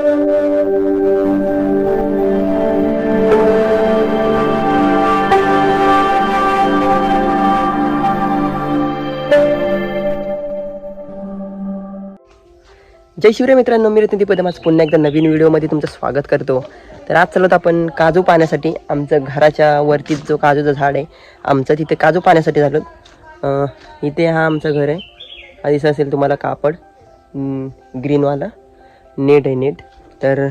जय शिवरे मित्रांनो मी रत्न दीपदम आज पुन्हा एकदा नवीन व्हिडिओमध्ये तुमचं स्वागत करतो. तर आज चालत आपण काजू पाण्यासाठी. आमचं घराच्या वरती जो काजूचं झाड आहे आमचं तिथे काजू पाण्यासाठी झालं. इथे हा आमचं घर आहे. दिसत असेल तुम्हाला कापड. ग्रीनवाला नेट आहे नेट. तर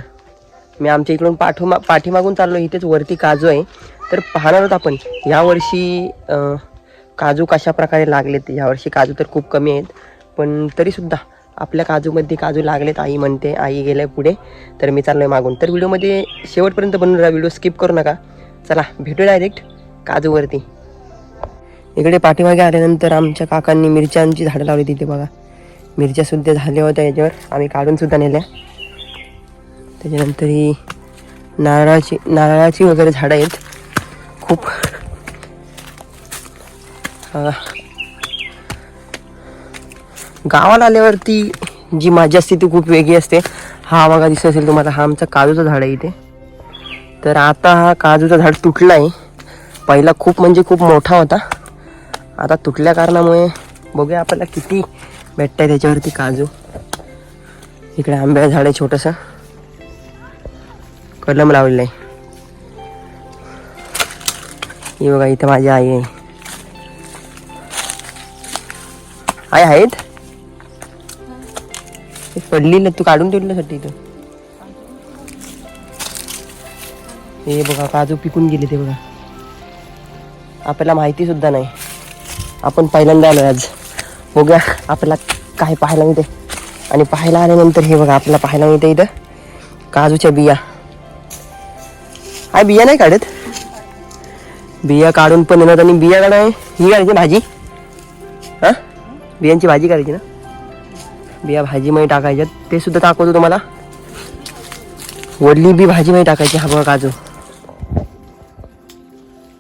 मी आमच्या इकडून पाठोमा पाठीमागून चाललो. इथेच वरती काजू आहे. तर पाहणार आहोत आपण यावर्षी काजू कशा प्रकारे लागलेत? यावर्षी काजू तर खूप कमी आहेत. पण तरीसुद्धा आपल्या काजूमध्ये काजू लागलेत आई म्हणते आई गेल्या पुढे. तर मी चाललो आहे मागून. तर व्हिडिओमध्ये शेवटपर्यंत बनून राहा व्हिडिओ स्किप करू नका. चला भेटू डायरेक्ट काजूवरती. इकडे पाठीमागे आल्यानंतर आमच्या काकांनी मिरच्यांची झाडं लावली तिथे बघा. मिरच्यासुद्धा झाल्या होत्या याच्यावर. आम्ही काढूनसुद्धा नेल्या. त्याच्यानंतर ही नारळाची नारळाची वगैरे झाडं आहेत. खूप. गावाला आल्यावरती जी मजा असते ती खूप वेगळी असते. हा मागा दिसत असेल तुम्हाला हा आमचा काजूचं झाड आहे इथे. तर आता हा काजूचा झाड तुटला आहे पहिला खूप म्हणजे खूप मोठा होता. आता तुटल्या कारणामुळे बघूया आपल्याला किती भेटत आहे त्याच्यावरती काजू. इकडे आंब्याचं झाड आहे छोटंसं. कलम लावलेला आहे हे बघा इथं माझी आई आहे. आई आहेत? पडली पडलेलं तू काढून ठेवल्यासाठी इथं. हे बघा काजू पिकून गेले ते बघा. आपल्याला माहिती सुद्धा नाही. आपण पहिल्यांदा आलो आज. बघा आपल्याला काय पाहायला मिळते आणि पाहायला आल्यानंतर हे बघा आपल्याला पाहायला मिळते इथं काजूच्या बिया. आहे बिया नाही काढत. बिया काढून पण येणार आणि बिया काढाय. ही काढायची भाजी. हां? बियांची भाजी करायची ना. बिया भाजीमध्ये टाकायच्यात ते सुद्धा दाखवतो तुम्हाला. वडली बी भाजीमध्ये टाकायची. हा बघा काजू.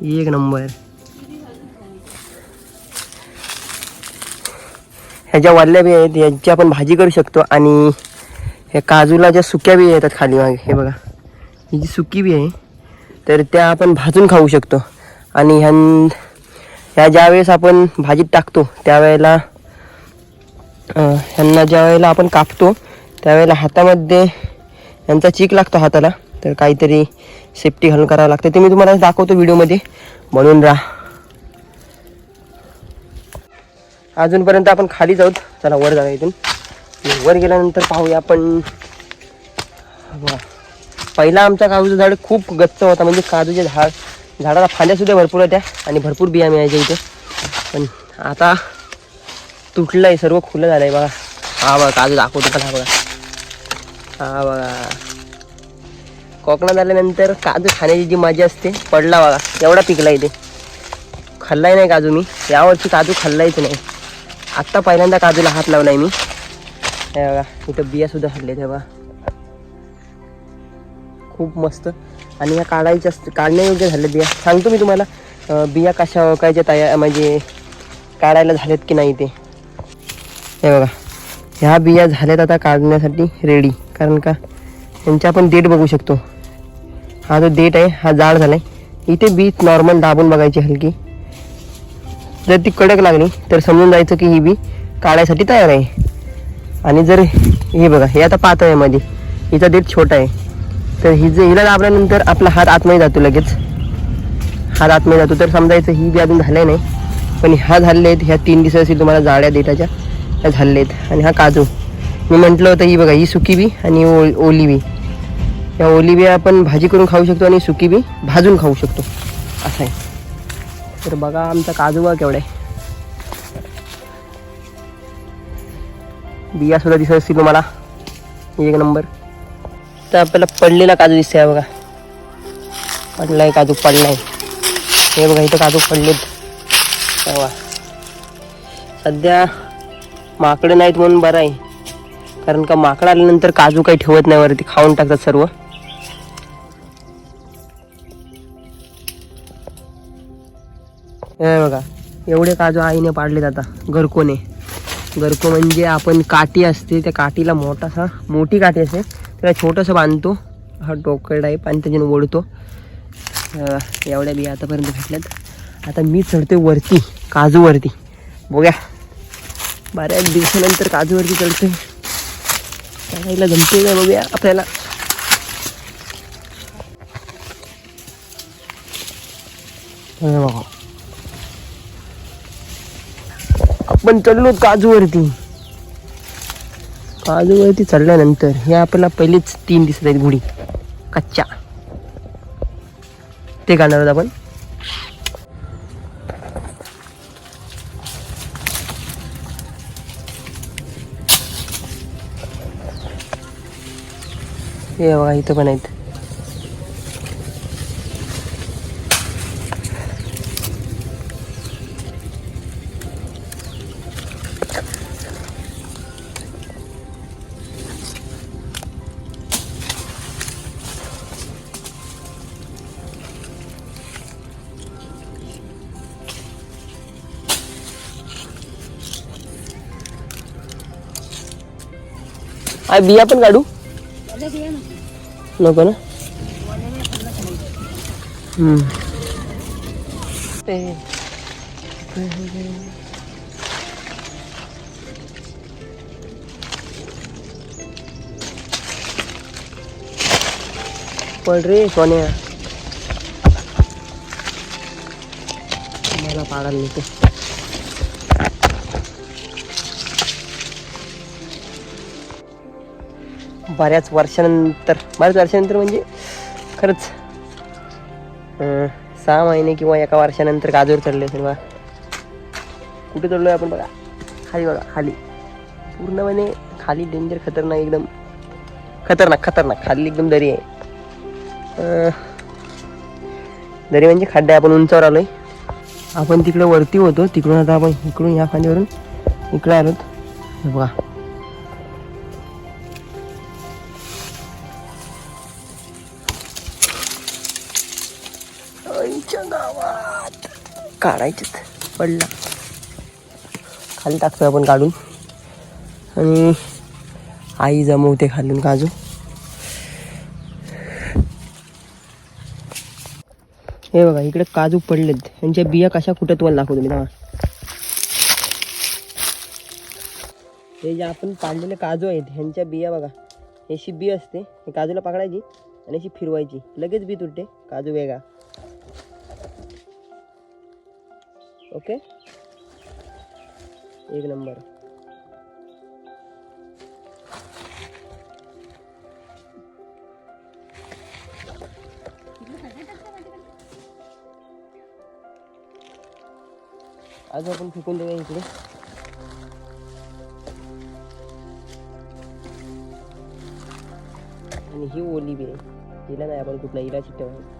एक नंबर. ह्याच्या वडल्या बी आहेत. ह्याची आपण भाजी करू शकतो. आणि ह्या काजूला ज्या सुक्या बी येतात खाली मागे. हे बघा. ही जी सुकी बी आहे. तर त्या आपण भाजून खाऊ शकतो. आणि ह्या ह्या ज्यावेळेस आपण भाजीत टाकतो त्यावेळेला ह्यांना ज्या वेळेला आपण कापतो त्यावेळेला हातामध्ये यांचा चीक लागतो हाताला. तर काहीतरी सेफ्टी घालून करावं लागतं. ते मी तुम्हाला दाखवतो व्हिडिओमध्ये. म्हणून राहा. अजूनपर्यंत आपण खाली जाऊत चला वर जाऊया इथून. वर गेल्यानंतर पाहूया आपण. पहिला आमचा काजूचं झाड खूप गच्च होता म्हणजे काजूचे झाड झाडाला फांद्यासुद्धा भरपूर होत्या आणि भरपूर बिया मिळायच्या इथे. पण आता तुटलं आहे सर्व खुलं झालं आहे बघा. हा बघा काजू दाखवतो पण हा बघा. हा बघा. कोकणात आल्यानंतर काजू खाण्याची जी मजा असते पडला बघा एवढा पिकला इथे. खाल्लाही नाही काजू मी यावर्षी काजू खाल्लायच नाही. आत्ता पहिल्यांदा काजूला हात लावलाय मी. हे बघा इथं बिया सुद्धा खाल्ले ते बघा. खूप मस्त. आणि या काढायच्या काढण्यायोग्य झाल्या बिया. सांगतो मी तुम्हाला बिया कशा ओळखायच्या तयार म्हणजे काढायला झाल्यात की नाही ते. हे बघा ह्या बिया झाल्यात आता काढण्यासाठी रेडी कारण का यांच्या आपण डेट बघू शकतो. हा जो डेट आहे हा जाड झाला आहे इथे बी नॉर्मल दाबून बघायची हलकी. जर ती कडक लागली तर समजून जायचं की ही बी काढायसाठी तयार आहे. आणि जर हे बघा हे आता पातळ आहे मध्ये. हिचा डेट छोटा आहे. तर ही जे हिला दाबल्यानंतर आपला हात आतमध्ये जातो लगेच. हात आतमध्ये जातो. तर समजायचं ही बी अजून झाल्या नाही. पण ह्या झालेल्या आहेत. ह्या तीन दिवस असतील तुम्हाला जाळ्या देठाच्या ह्या झालेल्या आहेत. आणि हा काजू. मी म्हटलं होतं ही बघा ही सुकी बी आणि ओ ओली बी. या ओली बी आपण भाजी करून खाऊ शकतो आणि सुकी बी भाजून खाऊ शकतो. असं आहे. तर बघा आमचा काजू बघा केवढा आहे. बिया सुद्धा दिसत असतील तुम्हाला. एक नंबर. तर आपल्याला पडलेला काजू दिसतोय बघा. पडलाय काजू पडलाय. हे बघा इथं काजू पडलेत. तेव्हा सध्या माकडं नाहीत म्हणून बरं आहे. कारण का माकडं आल्यानंतर काजू काही ठेवत नाही वरती खाऊन टाकतात सर्व. हे बघा एवढे काजू आईने पाडलेत आता गरकोने गरको म्हणजे आपण काठी असते त्या काठीला मोठासा मोठी काठी असते. त्याला छोटंसं बांधतो. हा डोकं टाईप आणि त्याच्यानं ओढतो एवढ्या बिया आतापर्यंत भेटल्यात. आता मी चढते वरती काजूवरती. बघूया. बऱ्याच दिवसानंतर काजूवरती चढते. चढायला जमते का बघूया आपल्याला. बघा. आपण चढलो काजूवरती. काजूवरती चढल्यानंतर हे आपल्याला पहिलेच तीन दिसत आहेत गुढी. कच्च्या ते काढणार आहोत आपण. हे बघा इथं पण आहेत. आ बिया पण काढू नको ना हम्म. ते- पड रे सोन्या मला पाडायला नेते बऱ्याच वर्षानंतर बऱ्याच वर्षानंतर म्हणजे खरंच सहा महिने किंवा एका वर्षानंतर काजूवर चढले असेल बा. कुठे चढलोय आपण बघा? खाली बघा खाली. पूर्णपणे खाली डेंजर खतरनाक एकदम खतरनाक खतरनाक. खाली एकदम दरी आहे. दरी म्हणजे खड्डा आपण उंचावर आलोय. आपण तिकडे वरती होतो तिकडून आता आपण इकडून या खांद्यावरून इकडे आलोत. बघा. काढायचेत. पडला. खाली टाकतोय आपण काढून. आणि आई जमवते खालून काजू. हे बघा इकडे काजू पडलेत. यांच्या बिया कशा कुठं तुम्हाला दाखवतो मी तेव्हा हे जे आपण पाडलेले काजू आहेत ह्यांच्या बिया बघा. ह्याची बी असते हे काजूला पकडायची आणि अशी फिरवायची. लगेच बी तुटते काजू वेगळा. ओके? एक नंबर. आज आपण फेकून देऊया इकडे. आणि ही ओली बी आहे हिला नाही आपण कुठला हिला ठेवा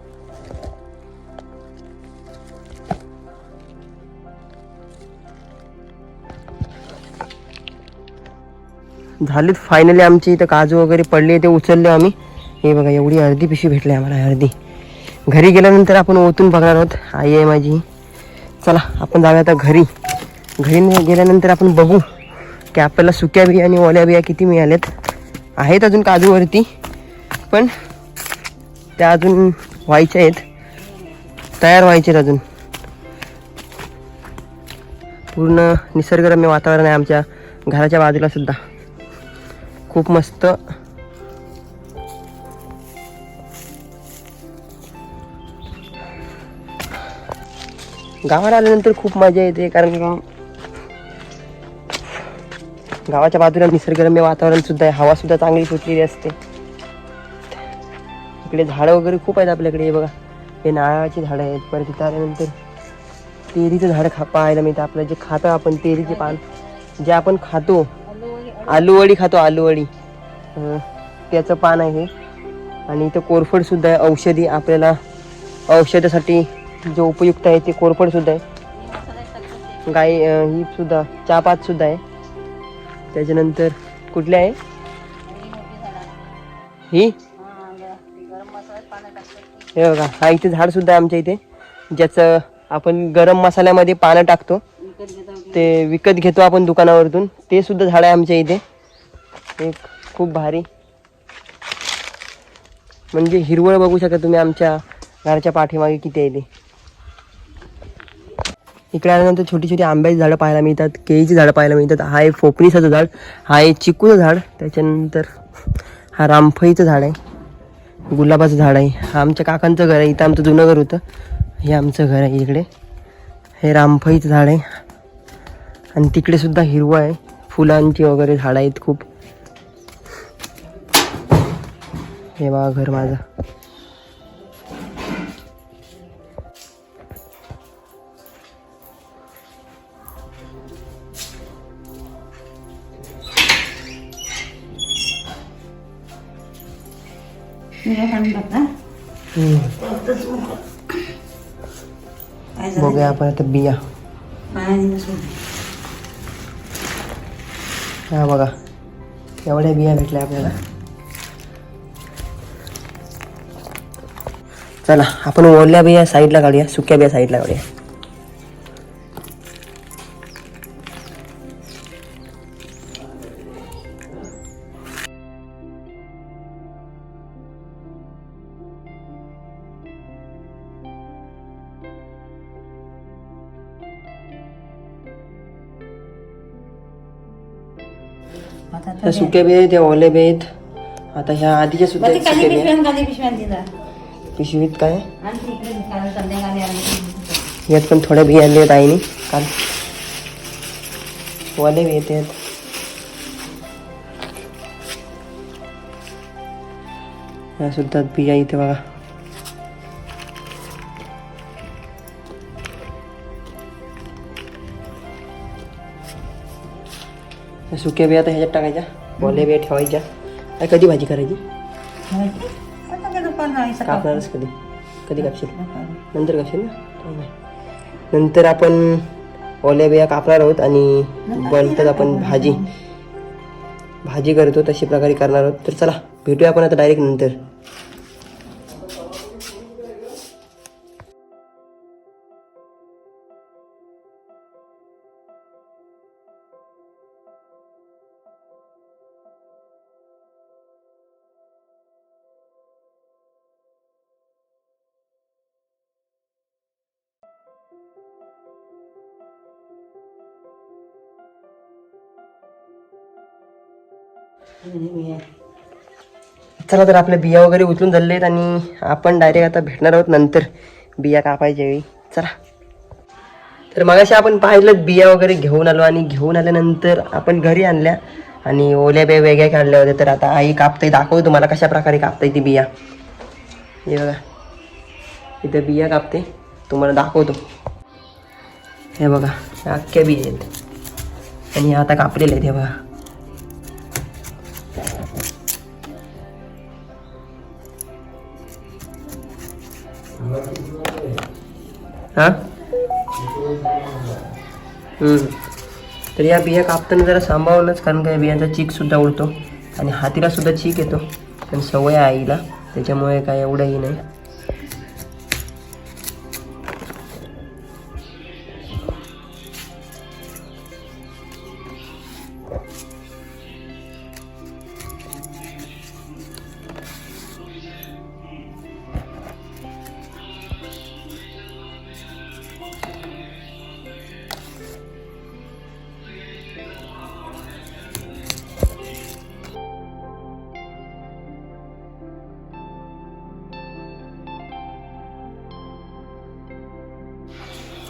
झालेत. फायनली आमची इथं काजू वगैरे पडले ते उचलले आम्ही. हे बघा एवढी अर्धी पिशवी भेटली आम्हाला अर्धी घरी गेल्यानंतर आपण ओतून बघणार आहोत. आई आहे माझी. चला आपण जाऊया आता घरी. घरी गेल्यानंतर आपण बघू. की आपल्याला सुक्या बिया आणि ओल्या बिया किती मिळाल्यात. आहेत अजून काजूवरती पण त्या अजून व्हायच्या आहेत. तयार व्हायचे आहेत अजून. पूर्ण निसर्गरम्य वातावरण आहे आमच्या घराच्या बाजूला सुद्धा. खूप मस्त. गावाला आल्यानंतर खूप मजा येते कारण का गावाच्या बाजूला निसर्गरम्य वातावरण सुद्धा आहे. हवा सुद्धा चांगली सुटलेली असते. इकडे झाडं वगैरे खूप आहेत आपल्याकडे. हे बघा हे नारळाची झाडं आहेत. परत तिथं आल्यानंतर तेरीचं झाड खा पाहायला मिळतं. आपलं जे खातं आपण तेरीचे पान. जे आपण खातो आलूवडी खातो आलूवडी. त्याचं पान आहे. आणि इथं कोरफड सुद्धा आहे औषधी. आपल्याला औषधासाठी जो उपयुक्त आहे ते कोरफड सुद्धा आहे. गाई ही सुद्धा चहापात सुद्धा आहे. त्याच्यानंतर कुठले आहे? ही? हे बघा हा इथे झाड सुद्धा आमच्या इथे. ज्याचं आपण गरम मसाल्यामध्ये पानं टाकतो. ते विकत घेतो आपण दुकानावरतून. ते सुद्धा झाड आहे आमच्या इथे. एक खूप भारी. म्हणजे हिरवळ बघू शकता तुम्ही आमच्या घराच्या पाठीमागे किती आहे ते. इकडे आल्यानंतर छोटी छोटी आंब्याची झाडं पाहायला मिळतात केळीची झाडं पाहायला मिळतात. हा आहे फोपणीचं झाड हा आहे चिकूचं झाड त्याच्यानंतर हा रामफळीचं झाड आहे. गुलाबाचं झाड आहे. हा आमच्या काकांचं घर आहे. इथं आमचं जुनं घर होतं. हे आमचं घर आहे इकडे. हे रामफळीचं झाड आहे. आणि तिकडे सुद्धा हिरवळ आहे. फुलांची वगैरे झाडं आहेत खूप. हे बघा घर माझं. बघूया आपण आता बिया. हा बघा. एवढ्या बिया भेटल्या आपल्याला. चला आपण ओल्या बिया साईडला काढूया सुक्या बिया साईडला काढूया. त्या सुक्या बिया आहेत ओल्या बिया आहेत. आता ह्या आधीच्या सुद्धा आहेत सुक्या पिशवीत काय? यात पण थोड्या बिया आणल्या आहेत आईने. काल बिया आहेत. यात. सुद्धा बिया इथे बघा. सुक्या बिया तर ह्याच्यात टाकायच्या. ओल्या बिया ठेवायच्या. काय कधी भाजी करायची? कापणारच कधी? कधी कापशील? नंतर कापशील ना? नंतर आपण ओल्या बिया कापणार आहोत आणि बनतात आपण भाजी. भाजी करतो तशी प्रकारे करणार आहोत. तर चला भेटूया आपण आता डायरेक्ट नंतर. चला तर आपल्या बिया वगैरे उचलून झाले आहेत आणि आपण डायरेक्ट आता भेटणार आहोत नंतर. बिया कापायच्या वेळी. चला. तर मगाशी आपण पाहिलं बिया वगैरे घेऊन आलो आणि घेऊन आल्यानंतर आपण घरी आणल्या आणि ओल्या बिया वेगळ्या काढल्या होत्या. तर आता आई कापते दाखवतो तुम्हाला कशा प्रकारे कापता ती बिया. हे बघा. इथं बिया कापते. तुम्हाला दाखवतो. हे बघा अख्ख्या बिया आहेत. आणि आता कापलेल्या आहेत हे बघा. हा? तर या बिया कापताना जरा सांभाळूनच कारण का बियांचा चीक सुद्धा उडतो. आणि हातीला सुद्धा चीक येतो. पण सवय आईला. त्याच्यामुळे काय एवढंही नाही.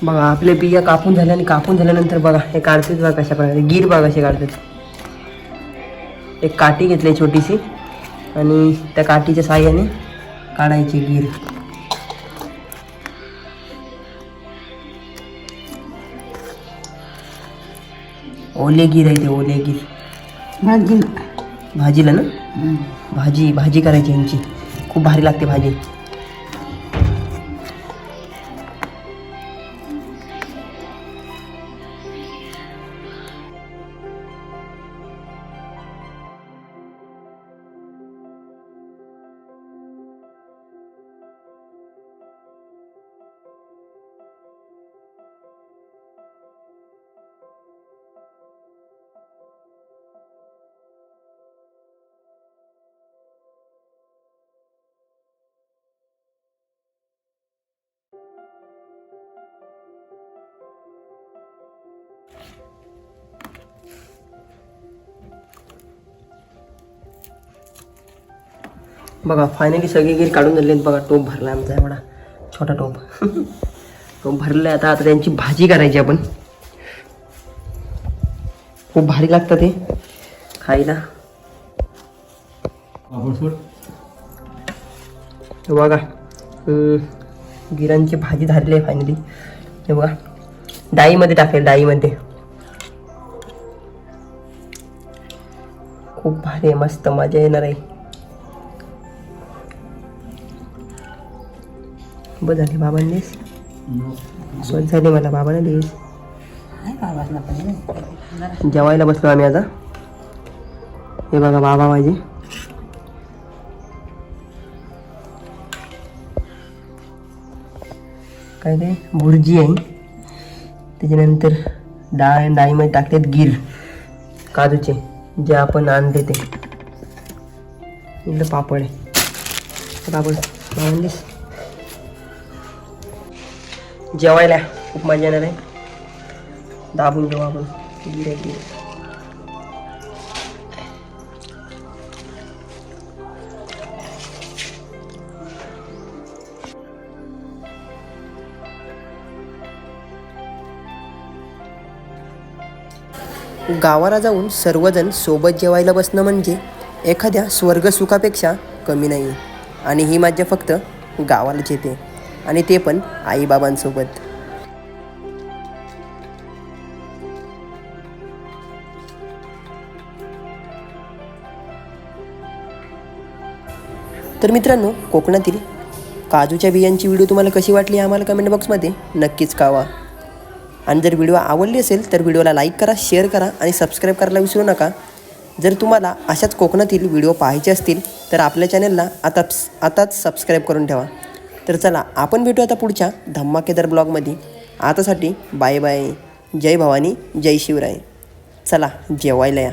बघा आपले बिया कापून झाल्या आणि कापून झाल्यानंतर बघा हे काढतात बघा कशा प्रकारे गीर बघा कसे काढतात एक काठी घेतली छोटीशी आणि त्या काठीच्या साह्याने काढायची गीर. ओले गीर आहे ते ओले गीर. भाजीला. ना? भाजी भाजी करायची यांची. खूप भारी लागते भाजी. बघा फायनली सगळे गिर काढून झाले बघा टोप भरला आमचा एवढा. छोटा टोप. टोप भरलाय आता आता त्यांची भाजी करायची आपण. खूप भारी लागतं ते. खायला बघा गिरांची भाजी झालेली आहे फायनली हे बघा. डाळीमध्ये टाकेल डाळीमध्ये. खूप भारी आहे मस्त मजा येणार आहे. बस झाली स्वच्छ झाली मला बाबाने दिस जेवायला बसलो आम्ही आता. हे बघा बाबा माझे. काय ते? भुर्जी आहे. त्याच्यानंतर डाळ डाळीमध्ये टाकतात गिर काजूचे. जे आपण आणले ते. इकडं पापड आहे. पापड बाबांनीस जेवायला खूप मजा येणार आहे. दाबून जेव्हा आपण. गावाला जाऊन सर्वजण सोबत जेवायला बसणं म्हणजे एखाद्या स्वर्गसुखापेक्षा कमी नाही. आणि ही मज्जा फक्त गावालाच येते. आणि ते पण आईबाबांसोबत. तर मित्रांनो कोकणातील काजूच्या बियांची व्हिडिओ तुम्हाला कशी वाटली आम्हाला कमेंट बॉक्समध्ये नक्कीच कळवा. आणि जर व्हिडिओ आवडली असेल तर व्हिडिओला लाईक करा शेअर करा आणि सबस्क्राईब करायला विसरू नका. जर तुम्हाला अशाच कोकणातील व्हिडिओ पाहायचे असतील तर आपल्या चॅनलला आता आताच सबस्क्राईब करून ठेवा. तर चला आपण भेटू आता पुढच्या धम्माकेदार ब्लॉगमध्ये. आतासाठी बाय बाय. जय भवानी जय शिवराय. चला जेवायला या.